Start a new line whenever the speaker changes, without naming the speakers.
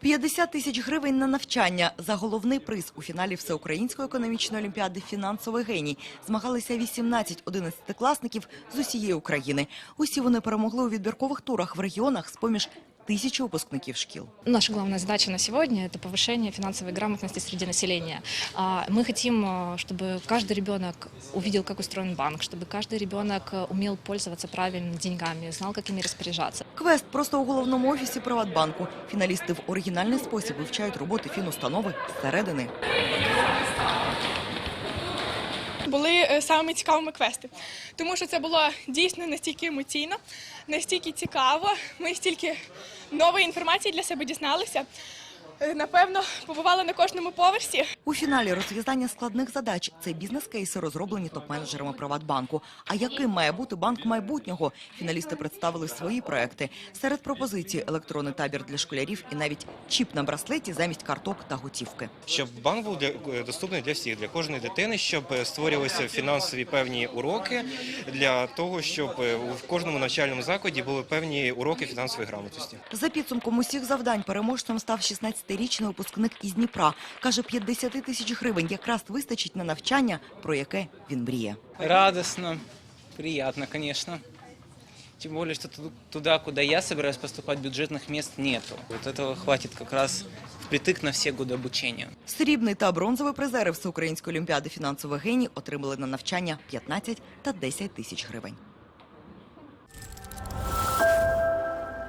50 тисяч гривень на навчання за головний приз у фіналі Всеукраїнської економічної олімпіади «Фінансовий геній» змагалися 18 одинадцятикласників з усієї України. Усі вони перемогли у відбіркових турах в регіонах з-поміж тисячі випускників шкіл.
Наша главная задача на сегодня – это повышение финансовой грамотности среди населения. А, Мы хотим, э, чтобы каждый ребенок увидел, как устроен банк, чтобы каждый ребенок э, умел пользоваться правильно деньгами, знал, как ими распоряжаться.
Квест просто у головному офісі Приватбанку. Фіналісти в оригінальний спосіб вивчають роботи фінустанови зсередини.
були е, самими цікавими квести, тому що це було дійсно настільки емоційно, настільки цікаво. Ми стільки нової інформації для себе дізналися. Е, Напевно, побували на кожному поверсі.
У фіналі розв'язання складних задач це бізнес-кейси, розроблені топ-менеджерами Приватбанку. А яким має бути банк майбутнього? Фіналісти представили свої проекти. Серед пропозицій електронний табір для школярів і навіть чіп на браслеті замість карток та готівки.
щоб банк був для, доступний для всіх, для кожної дитини, щоб е, створювалися фінансові певні уроки для того, щоб е, в кожному навчальному закладі були певні уроки фінансової грамотності.
За підсумком усіх завдань переможцем став 16-річний випускник із Дніпра. Каже, 50 тисяч гривень якраз вистачить на навчання, про яке він мріє.
Радостно, приятно, конечно. Тем более, что ту- туда, куда я собираюсь поступать, бюджетных мест нету. Вот этого хватит как раз впритык на все годы обучения.
Срібний та бронзовий призери Всеукраїнської олімпіади фінансових геній отримали на навчання 15 та 10 тисяч гривень.